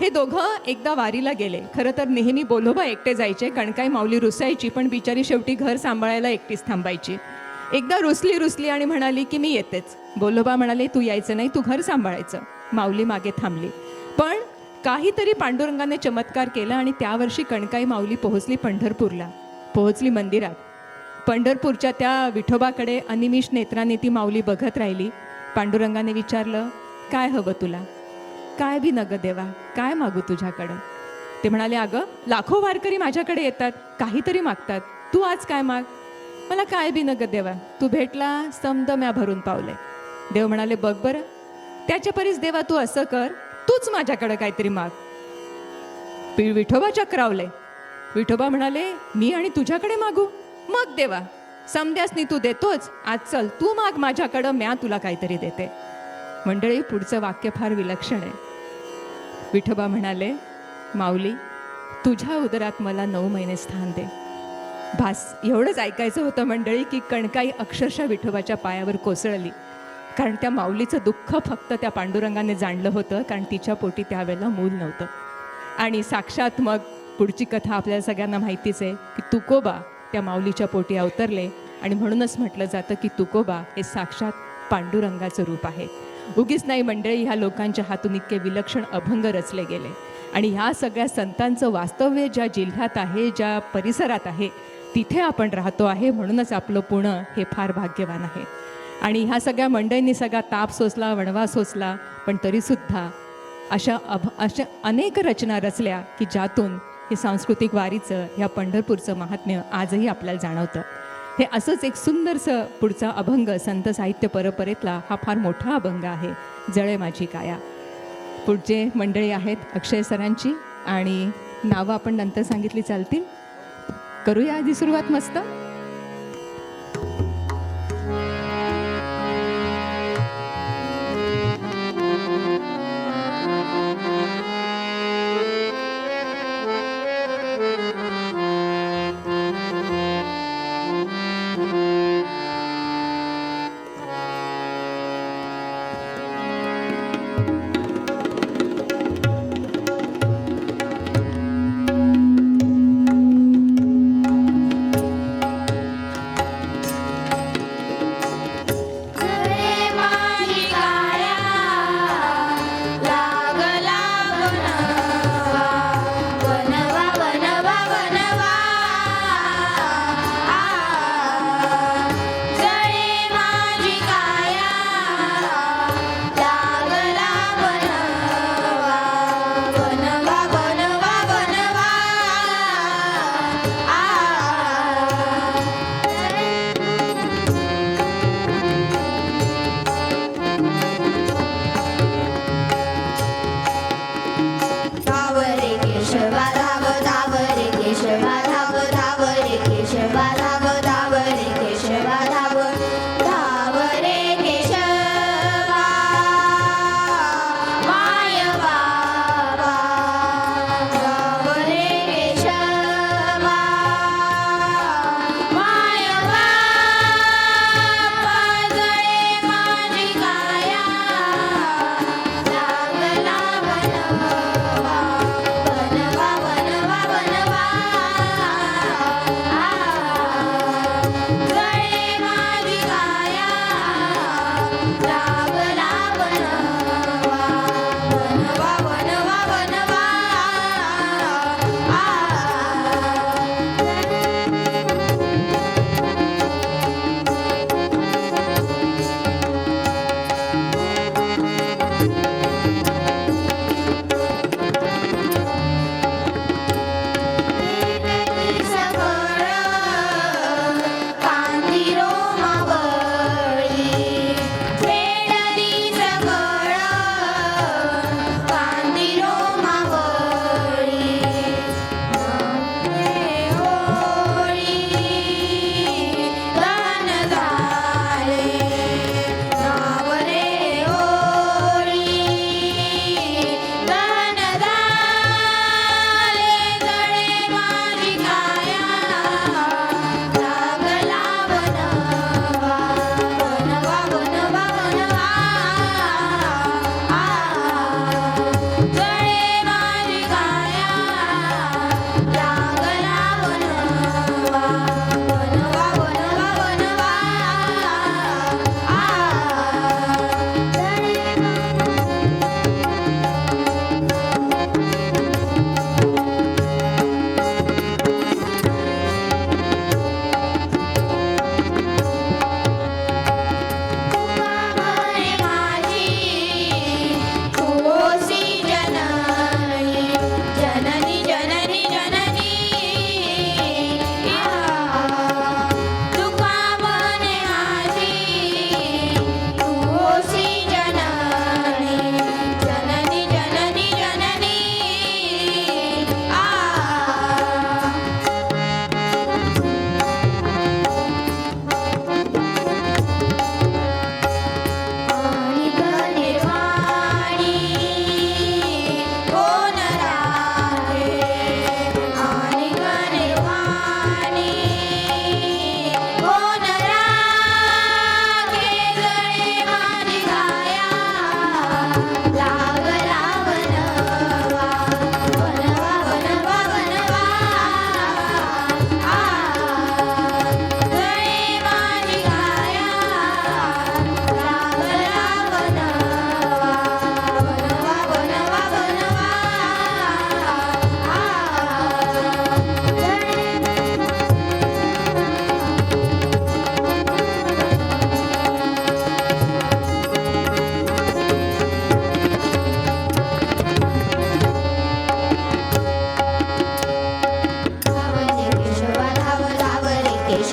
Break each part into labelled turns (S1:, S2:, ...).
S1: हे दोघं एकदा वारीला गेले. खरं तर नेहमी बोलोबा एकटे जायचे कणकाई माऊली रुसायची पण बिचारी शेवटी घर सांभाळायला एकटीच थांबायची. एकदा रुसली रुसली आणि म्हणाली की मी येतेच. बोलोबा म्हणाले तू यायचं नाही तू घर सांभाळायचं. माऊली मागे थांबली. पण काहीतरी पांडुरंगाने चमत्कार केला आणि त्या वर्षी कणकाई माऊली पोहोचली पंढरपूरला. पोहोचली मंदिरात. पंढरपूरच्या त्या विठोबाकडे अनिमिष नेत्राने ती माऊली बघत राहिली. पांडुरंगाने विचारलं काय हवं तुला? काय बी नग देवा काय मागू तुझ्याकडं? ते म्हणाले अगं लाखो वारकरी माझ्याकडे येतात काहीतरी मागतात. तू आज काय माग? मला काय बी नग देवा तू भेटला समद म्या भरून पावले. देव म्हणाले बघ बरं त्याच्या परीस देवा तू असं कर तूच माझ्याकडं काहीतरी माग. पी विठोबा चक्रावले. विठोबा म्हणाले मी आणि तुझ्याकडे मागू? मग देवा समद्यासनी तू देतोच. आज चल तू माग माझ्याकडं म्या तुला काहीतरी देते. मंडळी पुढचं वाक्य फार विलक्षण आहे. विठोबा म्हणाले माऊली तुझ्या उदरात मला नऊ महिने स्थान दे. भास एवढंच ऐकायचं होतं मंडळी की कणकाई अक्षरशः विठोबाच्या पायावर कोसळली. कारण त्या माऊलीचं दुःख फक्त त्या पांडुरंगाने जाणलं होतं कारण तिच्या पोटी त्यावेळेला मूल नव्हतं. आणि साक्षात मग पुढची कथा आपल्या सगळ्यांना माहितीच आहे की तुकोबा त्या माऊलीच्या पोटी अवतरले आणि म्हणूनच म्हटलं जातं की तुकोबा हे साक्षात पांडुरंगाचं रूप आहे. उगीच नाही मंडळी ह्या लोकांच्या हातून इतके विलक्षण अभंग रचले गेले. आणि ह्या सगळ्या संतांचं वास्तव्य ज्या जिल्ह्यात आहे ज्या परिसरात आहे तिथे आपण राहतो आहे म्हणूनच आपलं पुणं हे फार भाग्यवान आहे. आणि ह्या सगळ्या मंडळींनी सगळा ताप सोसला वणवा सोसला पण तरीसुद्धा अशा अभ अशा अनेक रचना रचल्या की ज्यातून हे सांस्कृतिक वारीचं ह्या पंढरपूरचं महात्म्य आजही आपल्याला जाणवतं. हे असंच एक सुंदरसं पुढचा अभंग संत साहित्य परंपरेतला हा फार मोठा अभंग आहे. जळे माझी काया. पुढचे मंडळी आहेत अक्षय सरांची आणि नावं आपण नंतर सांगितली चालतील. करूया आधी सुरुवात मस्त.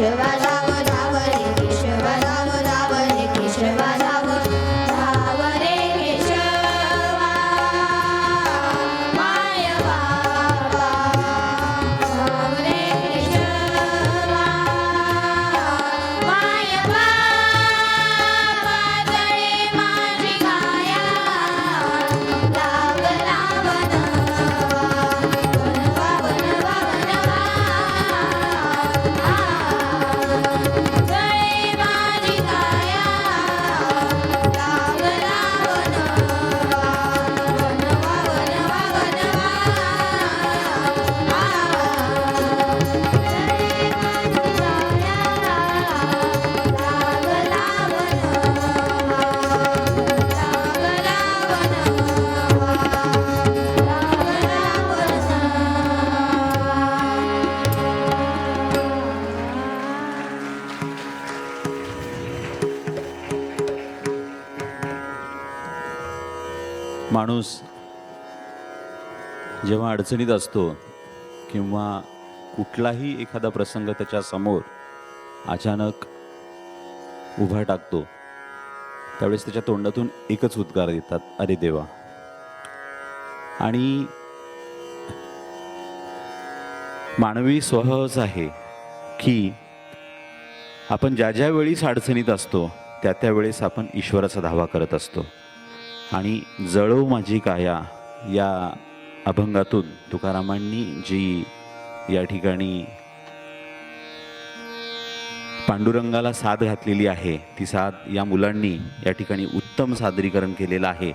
S2: વિશ્વાસ
S3: माणूस जेव्हा अडचणीत असतो किंवा कुठलाही एखादा प्रसंग त्याच्यासमोर अचानक उभा टाकतो त्यावेळेस त्याच्या तोंडातून एकच उद्गार देतात अरे देवा. आणि मानवी स्वभावच आहे की आपण ज्या ज्या वेळीस अडचणीत असतो त्या त्यावेळेस आपण ईश्वराचा धावा करत असतो. आणि जळो माझी काया या अभंगातून तुकारामांनी जी या ठिकाणी पांडुरंगाला साथ घातलेली आहे ती साथ या मुलांनी या ठिकाणी उत्तम सादरीकरण केलेलं आहे.